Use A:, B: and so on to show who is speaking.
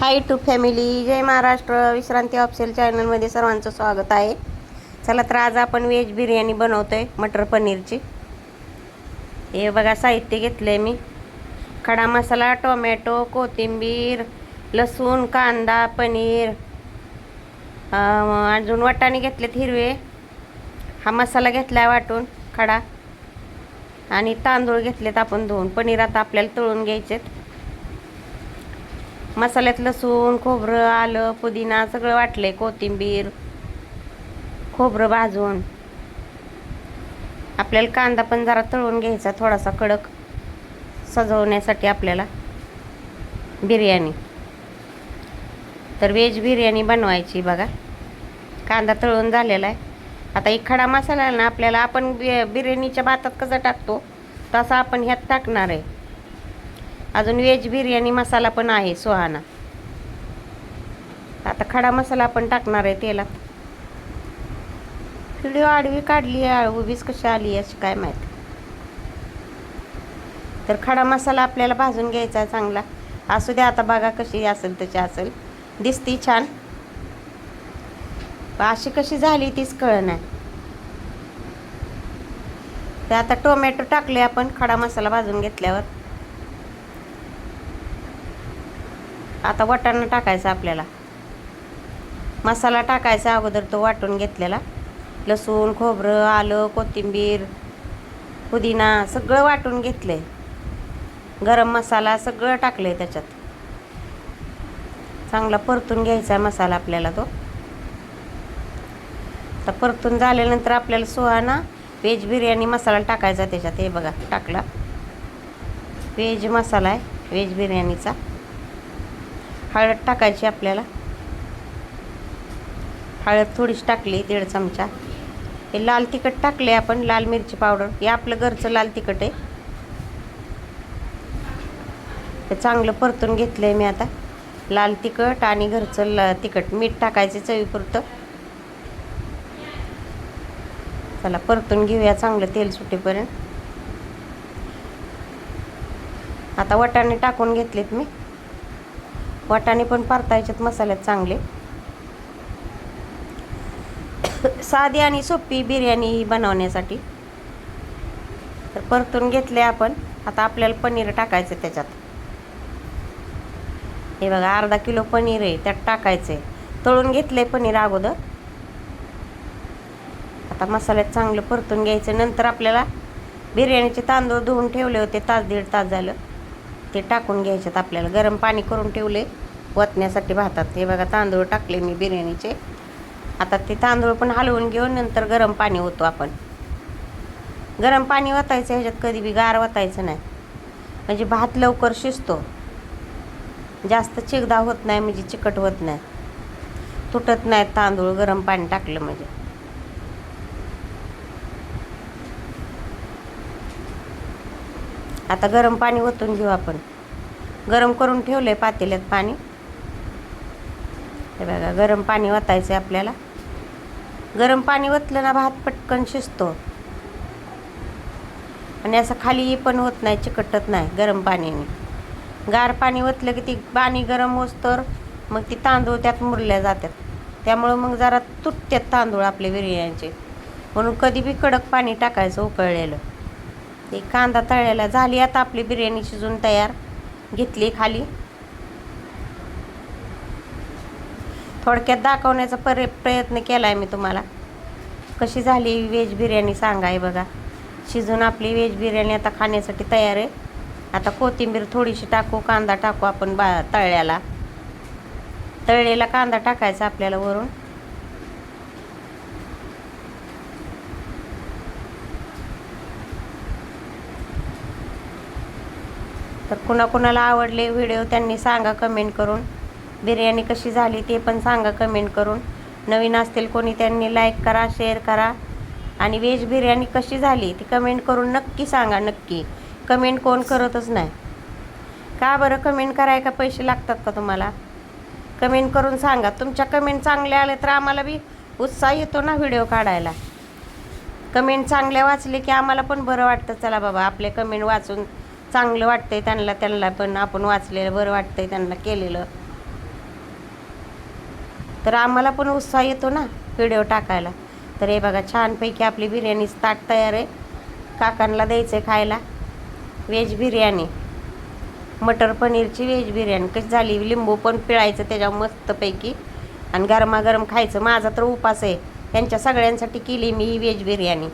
A: हाय YouTube family जय महाराष्ट्र. विश्रांती ऑप्सेल चॅनलमध्ये सर्वांचं स्वागत आहे. चला तर आज आपण व्हेज बिर्याणी बनवतो आहे मटर पनीरची. हे बघा साहित्य घेतलं आहे मी. खडा मसाला टोमॅटो कोथिंबीर लसूण कांदा पनीर. अजून वाटाणे घेतलेत हिरवे. हा मसाला घेतला आहे वाटून खडा. आणि तांदूळ घेतलेत आपण धुवून पनीर आता आपल्याला तळून घ्यायचेत. मसाल्यात लसूण खोबरं आलं पुदिना सगळं वाटलंय कोथिंबीर खोबरं भाजून. आपल्याला कांदा पण जरा तळून घ्यायचा थोडासा कडक सजवण्यासाठी आपल्याला बिर्याणी. तर व्हेज बिर्याणी बनवायची बघा. कांदा तळून झालेला आहे. आता एक खडा मसाला ना आपल्याला आपण बि बिर्याणीच्या भातात कसं टाकतो तसा आपण ह्यात टाकणार आहे. अजून व्हेज बिर्याणी मसाला पण आहे सुहाना. आता खडा मसाला आपण टाकणार आहे तेलात. व्हिडिओ आडवी काढली आहे उभीच कशी आली अशी काय माहिती. तर खडा मसाला आपल्याला भाजून घ्यायचा आहे चांगला. असू द्या आता बघा कशी असेल तशी असेल. दिसती छान. अशी कशी झाली तीच कळण आहे. ते आता टोमॅटो टाकले आपण खडा मसाला भाजून घेतल्यावर. आता वाटाणा टाकायचा आपल्याला. मसाला टाकायचा अगोदर तो वाटून घेतलेला. लसूण खोबरं आलं कोथिंबीर पुदिना सगळं वाटून घेतलं आहे गरम मसाला सगळं टाकलं आहे त्याच्यात. चांगला परतून घ्यायचा आहे मसाला आपल्याला तो. आता परतून झाल्यानंतर आपल्याला सुहाना व्हेज बिर्याणी मसाला टाकायचा त्याच्यात. हे बघा टाकला. व्हेज मसाला आहे व्हेज बिर्याणीचा. हळद टाकायची आपल्याला. हळद थोडीशी टाकली दीड चमचा. हे लाल तिखट टाकले आपण लाल मिरची पावडर. हे आपलं घरचं लाल तिखट आहे. ते चांगलं परतून घेतलं आहे मी आता. लाल तिखट आणि घरचं ला तिखट. मीठ टाकायचं चवीपुरतं. चला परतून घेऊया चांगलं तेल सुटेपर्यंत. आता वाटाणे टाकून घेतलेत मी. वाटाणे पण परतायच्यात मसाल्यात चांगले. साधी आणि सोपी बिर्याणी ही बनवण्यासाठी. तर परतून घेतले आपण. आता आपल्याला पनीर टाकायचं त्याच्यात. हे बघा अर्धा किलो पनीर आहे त्यात टाकायचं आहे तळून घेतलं आहे पनीर अगोदर. आता मसाल्यात चांगलं परतून घ्यायचं. नंतर आपल्याला बिर्याणीचे तांदूळ धुवून ठेवले होते तास दीड तास झालं. ते टाकून घ्यायच्यात आपल्याला. गरम पाणी करून ठेवले वतण्यासाठी भातात. हे बघा तांदूळ टाकले मी बिर्याणीचे. आता ते तांदूळ पण हलवून घेऊन नंतर गरम पाणी होतो आपण. गरम पाणी वतायचं ह्याच्यात कधी बी गार वतायचं नाही. म्हणजे भात लवकर शिजतो. जास्त चिकदा होत नाही म्हणजे चिकट होत नाही. तुटत नाहीत तांदूळ गरम पाणी टाकलं म्हणजे. आता गरम पाणी ओतून घेऊ आपण. गरम करून ठेवलं आहे पातेल्यात पाणी. हे बघा गरम पाणी ओतायचं आहे आपल्याला. गरम पाणी ओतलं ना भात पटकन शिजतो. आणि असं खाली पण होत नाही चिकटत नाही गरम पाण्याने. गार पाणी ओतलं की ती पाणी गरम होस तर मग ती तांदूळ त्यात मुरल्या जातात. त्यामुळं मग जरा तुटतात तांदूळ आपले बिर्याणीचे. म्हणून कधी बी कडक पाणी टाकायचं उकळलेलं. ते कांदा तळलेला झाली. आता आपली बिर्याणी शिजून तयार घेतली खाली. थोडक्यात दाखवण्याचा पर प्रयत्न केला आहे मी तुम्हाला. कशी झाली व्हेज बिर्याणी सांगा आहे बघा. शिजून आपली व्हेज बिर्याणी आता खाण्यासाठी तयार आहे. आता कोथिंबीर थोडीशी टाकू कांदा टाकू आपण बा तळल्याला. तळलेला कांदा टाकायचा आपल्याला वरून. तर कुणाकुणाला आवडले व्हिडिओ त्यांनी सांगा कमेंट करून. बिर्याणी कशी झाली ते पण सांगा कमेंट करून. नवीन असतील कोणी त्यांनी लाईक करा शेअर करा. आणि व्हेज बिर्याणी कशी झाली ती कमेंट करून नक्की सांगा नक्की. कमेंट कोण करतच नाही. का बरं कमेंट कराय का पैसे लागतात का तुम्हाला? कमेंट करून सांगा. तुमच्या कमेंट चांगल्या आल्या तर आम्हाला बी उत्साह येतो ना व्हिडिओ काढायला. कमेंट चांगल्या वाचले की आम्हाला पण बरं वाटतं. चला बाबा आपले कमेंट वाचून चांगलं वाटतंय त्यांना त्यांना पण आपण वाचलेलं बरं वाटतंय त्यांना केलेलं. तर आम्हाला पण उत्साह येतो ना व्हिडिओ टाकायला. तर हे बघा छानपैकी आपली बिर्याणीच ताट तयार आहे. काकांना द्यायचं आहे खायला. व्हेज बिर्याणी. मटर पनीरची व्हेज बिर्याणी. कशी झाली? लिंबू पण पिळायचं त्याच्यावर मस्तपैकी. आणि गरमागरम खायचं. माझा तर उपास आहे. त्यांच्या सगळ्यांसाठी केली मी ही व्हेज बिर्याणी.